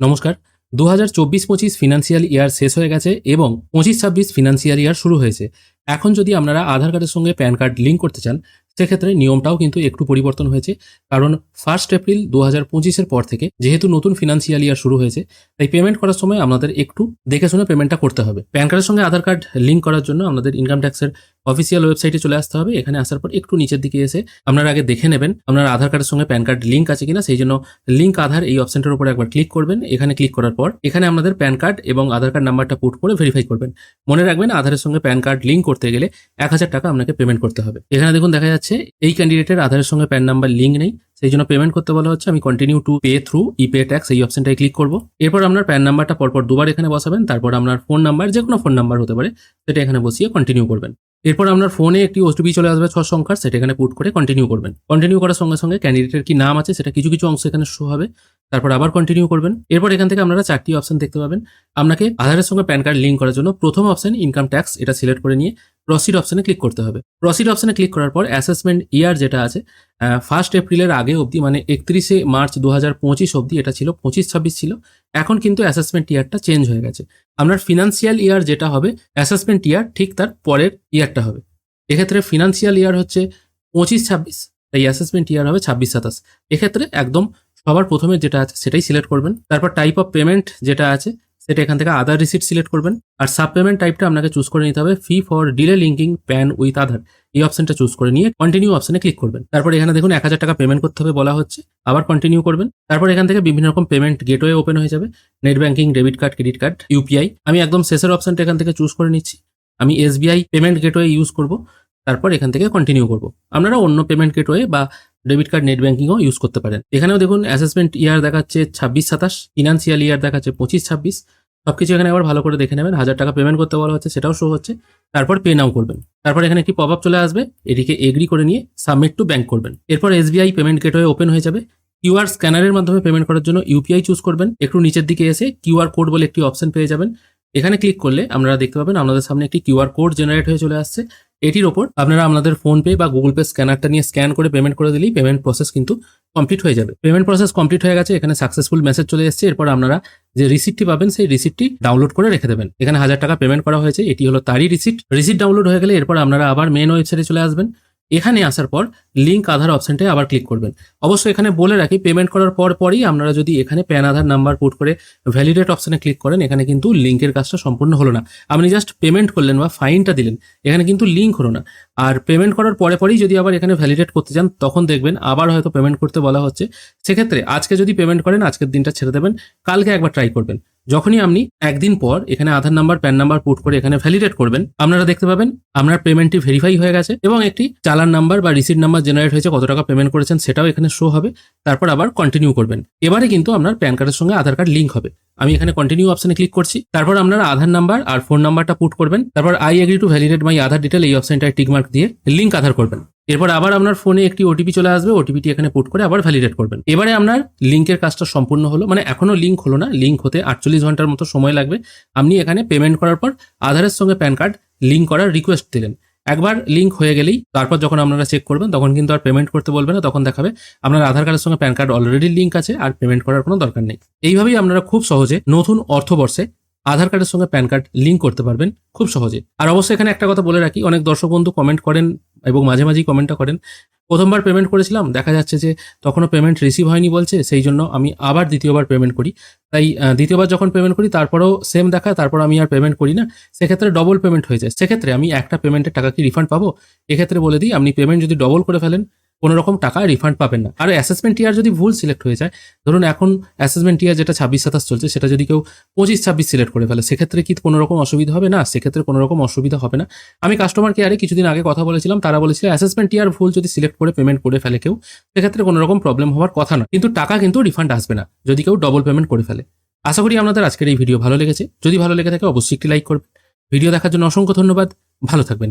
নমস্কার। দু হাজার চব্বিশ পঁচিশ ফিনান্সিয়াল ইয়ার শেষ হয়ে গেছে এবং পঁচিশ ছাব্বিশ ফিনান্সিয়াল ইয়ার শুরু হয়েছে। এখন যদি আপনারা আধার কার্ডের সঙ্গে প্যান কার্ড লিঙ্ক করতে চান, সেক্ষেত্রে নিয়মটাও কিন্তু একটু পরিবর্তন হয়েছে। কারণ ফার্স্ট এপ্রিল দু হাজার পঁচিশের পর থেকে যেহেতু নতুন ফিনান্সিয়াল ইয়ার শুরু হয়েছে, তাই পেমেন্ট করার সময় আপনাদের একটু দেখে শুনে পেমেন্টটা করতে হবে। প্যান কার্ডের সঙ্গে আধার কার্ড লিঙ্ক করার জন্য আপনাদের ইনকাম ট্যাক্সের অফিসিয়াল ওয়েবসাইটে চলে আসতে হবে। এখানে আসার পর একটু নিচের দিকে এসে আপনারা আগে দেখে নেবেন। আপনার আধার কার্ডের সঙ্গে প্যান কার্ড লিঙ্ক আছে কিনা, সেই জন্য লিঙ্ক আধার এই অপশনটার উপর একবার ক্লিক করবেন। এখানে ক্লিক করার পর এখানে আপনাদের প্যান কার্ড এবং আধার কার্ড নাম্বারটা পুট করে ভেরিফাই করবেন। মনে রাখবেন আধারের সঙ্গে প্যান কার্ড লিঙ্ক করতে গেলে এক হাজার টাকা আপনাকে পেমেন্ট করতে হবে। এখানে দেখুন দেখা যাচ্ছে এই ক্যান্ডিডেটের আধারের সঙ্গে প্যান নাম্বার লিঙ্ক নেই। সেই জন্য পেমেন্ট করতে বলা হচ্ছে। আমি continue to pay through e pay tax এই অপশনটায় ক্লিক করব। এরপর আপনার প্যান নাম্বারটা পরপর দুবার এখানে বসাবেন। তারপর আপনার ফোন নাম্বার যে কোনো ফোন নাম্বার হতে পারে, সেটা এখানে বসিয়ে কন্টিনিউ করবেন। এরপর আপনার ফোনে একটি ওটিপি চলে আসবে ছ সংখ্যার, সেটা এখানে পুট করে কন্টিনিউ করবেন। কন্টিনিউ করার সঙ্গে সঙ্গে ক্যান্ডিডেটের কি নাম আছে, সেটা কিছু কিছু অংশ এখানে শো হবে। তারপর আবার কন্টিনিউ করবেন। এরপর এখান থেকে আপনারা চারটি অপশন দেখতে পাবেন। আপনাকে আধারের সঙ্গে প্যান কার্ড লিঙ্ক করার জন্য প্রথম অপশন ইনকাম ট্যাক্স এটা সিলেক্ট করে নিয়ে প্রসিড অপশনে ক্লিক করতে হবে। প্রসিড অপশনে ক্লিক করার পর অ্যাসেসমেন্ট ইয়ার যেটা আছে ফার্স্ট এপ্রিলের আগে অবধি মানে একত্রিশে মার্চ দু হাজার পঁচিশ অবধি এটা ছিল পঁচিশ ছাব্বিশ ছিল। এখন কিন্তু অ্যাসেসমেন্ট ইয়ারটা চেঞ্জ হয়ে গেছে। আপনার ফিনান্সিয়াল ইয়ার যেটা হবে অ্যাসেসমেন্ট ইয়ার ঠিক তার পরের ইয়ারটা হবে। এক্ষেত্রে ফিনান্সিয়াল ইয়ার হচ্ছে পঁচিশ ছাব্বিশ তাই অ্যাসেসমেন্ট ইয়ার হবে ছাব্বিশ সাতাশ এক্ষেত্রে একদম সবার প্রথমে যেটা আছে সেটাই সিলেক্ট করবেন। তারপর টাইপ অফ পেমেন্ট যেটা আছে সেটা এখান থেকে আধার রিসিট সিলেক্ট করবেন। আর সাব পেমেন্ট টাইপটা আপনাকে চুজ করে নিতে হবে। Fee for delay linking PAN with Aadhaar এই অপশনটা চুজ করে নিয়ে কন্টিনিউ অপশনে ক্লিক করবেন। তারপর এখানে দেখুন এক হাজার টাকা পেমেন্ট করতে হবে বলা হচ্ছে। আবার কন্টিনিউ করবেন। তারপর এখান থেকে বিভিন্ন রকম পেমেন্ট গেটওয়ে ওপেন হয়ে যাবে। Net banking debit card credit card UPI আমি একদম শেষের অপশনটা এখান থেকে চুজ করে নিচ্ছি। আমি এসবিআই পেমেন্ট গেটওয়ে ইউজ করব। তারপর এখান থেকে কন্টিনিউ করব। আপনারা অন্য পেমেন্ট গেটওয়ে বা ডেবিট কার্ড নেট ব্যাঙ্কিংও ইউজ করতে পারেন। এখানেও দেখুন অ্যাসেসমেন্ট ইয়ার দেখাচ্ছে ছাব্বিশ সাতাশ ফিনান্সিয়াল ইয়ার দেখাচ্ছে পঁচিশ ছাব্বিশ। সবকিছু এখানে আবার ভালো করে দেখে নেবেন। হাজার টাকা পেমেন্ট করতে বলা হচ্ছে, সেটাও শো হচ্ছে। তারপর পে নাও করবেন। তারপর এখানে একটি পপ আপ চলে আসবে, এটিকে এগ্রি করে নিয়ে সাবমিট টু ব্যাঙ্ক করবেন। এরপর এসবিআই পেমেন্ট গেটওয়ে ওপেন হয়ে যাবে। কিউআর স্ক্যানারের মাধ্যমে পেমেন্ট করার জন্য ইউপিআই চুজ করবেন। একটু নিচের দিকে এসে কিউআর কোড বলে একটি অপশন পেয়ে যাবেন। এখানে ক্লিক করলে আপনারা দেখতে পাবেন আপনাদের সামনে একটি কিউআর কোড জেনারেট হয়ে চলে আসছে। এটির ওপর আপনারা আপনাদের ফোন পে বা গুগল পে স্ক্যানারটা নিয়ে স্ক্যান করে পেমেন্ট করে দিলেই পেমেন্ট প্রসেস কিন্তু কমপ্লিট হয়ে যাবে। পেমেন্ট প্রসেস কমপ্লিট হয়ে গেছে, এখানে সাকসেসফুল মেসেজ চলে এসেছে, এরপর আপনারা যে রিসিপ্টটি পাবেন সেই রিসিপ্টটি ডাউনলোড করে রেখে দেবেন। এখানে হাজার টাকা পেমেন্ট করা হয়েছে, এটি হলো তারই রিসিপ্ট রিসিপ্ট ডাউনলোড হয়ে গেলে এরপর আপনারা আবার মেন ওয়েবসাইটে চলে আসবেন। এখানে আসার পর লিঙ্ক আধার অপশনটায় আবার ক্লিক করবেন। অবশ্যই এখানে বলে রাখি পেমেন্ট করার পর পরই আপনারা যদি এখানে প্যান আধার নাম্বার পুট করে ভ্যালিডেট অপশনে ক্লিক করেন, এখানে কিন্তু লিঙ্কের কাজটা সম্পূর্ণ হলো না। আপনি জাস্ট পেমেন্ট করলেন বা ফাইনটা দিলেন, এখানে কিন্তু লিঙ্ক হলো না। আর পেমেন্ট করার পরে পরেই যদি আবার এখানে ভ্যালিডেট করতে চান, তখন দেখবেন আবার হয়তো পেমেন্ট করতে বলা হচ্ছে। সেক্ষেত্রে আজকে যদি পেমেন্ট করেন, আজকের দিনটা ছেড়ে দেবেন, কালকে একবার ট্রাই করবেন। যখনই আপনি একদিন পর এখানে Aadhaar number, PAN number put করে এখানে ভ্যালিডেট করবেন, আপনারা দেখতে পাবেন আপনার পেমেন্টটি ভেরিফাই হয়ে গেছে এবং একটি চালান নাম্বার বা রিসিট নাম্বার জেনারেট হয়েছে, কত টাকা পেমেন্ট করেছেন সেটাও এখানে শো হবে। তারপর আবার কন্টিনিউ করবেন। এবারে কিন্তু আপনার প্যান কার্ডের সঙ্গে আধার কার্ড লিঙ্ক হবে। আমি এখানে কন্টিনিউ অপশনে ক্লিক করছি। তারপর আপনার আধার নাম্বার আর ফোন নাম্বারটা পুট করবেন। তারপর I agree to validate my Aadhaar detail এই অপশনটায় টিকমার্ক দিয়ে লিঙ্ক আধার করবেন। এরপর আবার আপনার ফোনে একটি ওটিপি চলে আসবে ওটিপিটি এখানে পুট করে আবার ভ্যালিডেট করবেন। এবারে আপনার লিঙ্কের কাজটা সম্পূর্ণ হলো মানে এখনও লিঙ্ক হলো না লিঙ্ক হতে আটচল্লিশ ঘণ্টার মতো সময় লাগবে। আপনি এখানে পেমেন্ট করার পর আধারের সঙ্গে প্যান কার্ড লিঙ্ক করার রিকোয়েস্ট দিলেন। একবার লিঙ্ক হয়ে গেলেই, তারপর যখন আপনারা চেক করবেন, তখন কিন্তু আর পেমেন্ট করতে বলবে না, তখন দেখাবে আপনার আধার কার্ডের সঙ্গে প্যান কার্ড অলরেডি লিঙ্ক আছে, আর পেমেন্ট করার কোনো দরকার নেই। এইভাবেই আপনারা খুব সহজে নতুন অর্থবর্ষে আধার কার্ডের সঙ্গে প্যান কার্ড লিঙ্ক করতে পারবেন, খুব সহজে। আর অবশ্যই এখানে একটা কথা বলে রাখি, অনেক দর্শক বন্ধু কমেন্ট করেন এবং মাঝে মাঝেই কমেন্টটা করেন। প্রথমবার পেমেন্ট করেছিলাম, দেখা যাচ্ছে যে তখনও পেমেন্ট রিসিভ হয়নি বলছে, সেই জন্য আমি আবার দ্বিতীয়বার পেমেন্ট করি। তাই দ্বিতীয়বার যখন পেমেন্ট করি, তারপরেও সেম দেখায় তারপর আমি আর পেমেন্ট করি না। সেক্ষেত্রে ডবল পেমেন্ট হয়ে যায়। সেক্ষেত্রে আমি একটা পেমেন্টের টাকা কি রিফান্ড পাবো? এক্ষেত্রে বলে দিই, আপনি পেমেন্ট যদি ডবল করে ফেলেন কোনো রকম টাকা রিফান্ড পাবেন না। আর অ্যাসেসমেন্ট ইয়ার যদি ভুল সিলেক্ট হয়ে যায়, ধরুন এখন অ্যাসেসমেন্ট ইয়ার যেটা ছাব্বিশ সাতাশ চলছে, সেটা যদি কেউ পঁচিশ ছাব্বিশ সিলেক্ট করে ফেলে, সেক্ষেত্রে কি কোনো রকম অসুবিধা হবে? না, সেক্ষেত্রে কোনো রকম অসুবিধা হবে না। আমি কাস্টমার কেয়ারে কিছুদিন আগে কথা বলেছিলাম, তারা বলেছিল অ্যাসেসমেন্ট ইয়ার ভুল যদি সিলেক্ট করে পেমেন্ট করে ফেলে কেউ, সেক্ষেত্রে কোনো রকম প্রবলেম হওয়ার কথা না। কিন্তু টাকা কিন্তু রিফান্ড আসবে না, যদি কেউ ডবল পেমেন্ট করে ফেলে। আশা করি আপনাদের আজকের এই ভিডিও ভালো লেগেছে। যদি ভালো লেগে থাকে, অবশ্যই একটি লাইক করবেন। ভিডিও দেখার জন্য অসংখ্য ধন্যবাদ। ভালো থাকবেন।